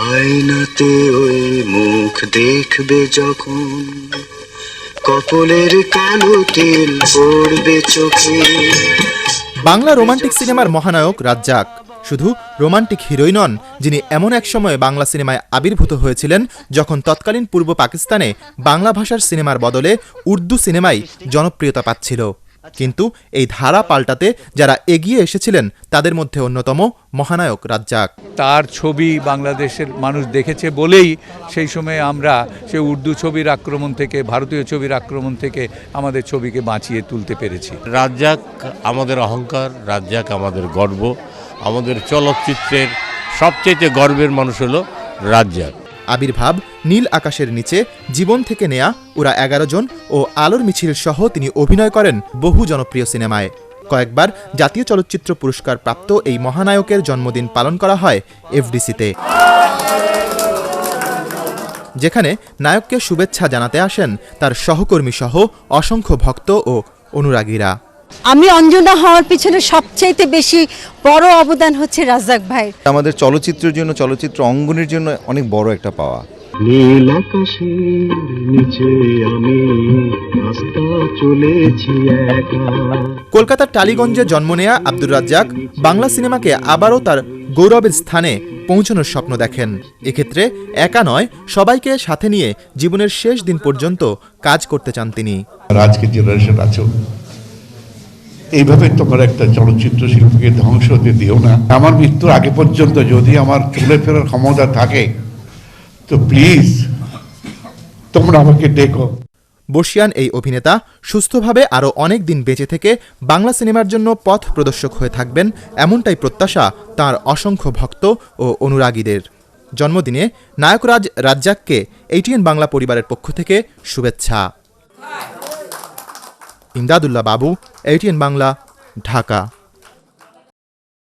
আয়নাতে ওই মুখ দেখবে যখন। কপলের কালো তেল পড়বে চোখে। বাংলা রোমান্টিক সিনেমার মহানায়ক রাজ্জাক। শুধু রোমান্টিক হিরোই নন, যিনি এমন এক সময়ে বাংলা সিনেমায় আবির্ভূত হয়েছিলেন, যখন তৎকালীন পূর্ব পাকিস্তানে বাংলা ভাষার সিনেমার বদলে উর্দু সিনেমাই জনপ্রিয়তা পাচ্ছিল। কিন্তু এই ধারা পাল্টাতে যারা এগিয়ে এসেছিলেন তাদের মধ্যে অন্যতম মহানায়ক রাজ্জাক। তার ছবি বাংলাদেশের মানুষ দেখেছে বলেই সেই সময় আমরা সে উর্দু ছবির আক্রমণ থেকে ভারতীয় ছবির আক্রমণ থেকে আমাদের ছবিকে বাঁচিয়ে তুলতে পেরেছি। রাজ্জাক আমাদের অহংকার রাজ্জাক আমাদের গর্ব আমাদের চলচ্চিত্রের সবচেয়ে গর্বের মানুষ হলো রাজ্জাক। আবির্ভাব নীল আকাশের নিচে, জীবন থেকে নেয়া ওরা এগারো জন ও আলোর মিছিল সহ তিনি অভিনয় করেন বহু জনপ্রিয় সিনেমায়। কয়েকবার জাতীয় চলচ্চিত্র পুরস্কার প্রাপ্ত এই মহানায়কের জন্মদিন পালন করা হয় এফডিসিতে। যেখানে নায়ককে শুভেচ্ছা জানাতে আসেন তার সহকর্মী সহ অসংখ্য ভক্ত ও অনুরাগীরা। আমি অঞ্জনা হওয়ার পিছনে সবচাইতে বেশি বড় অবদান হচ্ছে রাজ্জাক ভাই। আমাদের চলচ্চিত্রের জন্য চলচ্চিত্র অঙ্গনের জন্য অনেক বড় একটা পাওয়া। নীল আকাশের নিচে আমি রাস্তা চলেছি একা। কলকাতার টালিগঞ্জে জন্ম নেয়া আব্দুর রাজ্জাক বাংলা সিনেমাকে আবারও তার গৌরবের স্থানে পৌঁছানোর স্বপ্ন দেখেন। এক্ষেত্রে একা নয় সবাইকে সাথে নিয়ে জীবনের শেষ দিন পর্যন্ত কাজ করতে চান তিনি। আর আজকে জেনারেশন আছো এইভাবে তোমরা একটা চলচ্চিত্র শিল্পকে ধ্বংস হতে দিও না। আমার মৃত্যুর আগে পর্যন্ত যদি আমার চলে ফেরার ক্ষমতা থাকে, তো প্লিজ তোমরা আমাকে ডেকো। বর্ষিয়ান এই অভিনেতা সুস্থভাবে আরও অনেক দিন বেঁচে থেকে বাংলা সিনেমার জন্য পথ প্রদর্শক হয়ে থাকবেন এমনটাই প্রত্যাশা তার অসংখ্য ভক্ত ও অনুরাগীদের। জন্মদিনে নায়করাজ রাজ্জাককে এইটিএন বাংলা পরিবারের পক্ষ থেকে শুভেচ্ছা। ইমদাদুল্লাহ বাবু এটিএন বাংলা ঢাকা।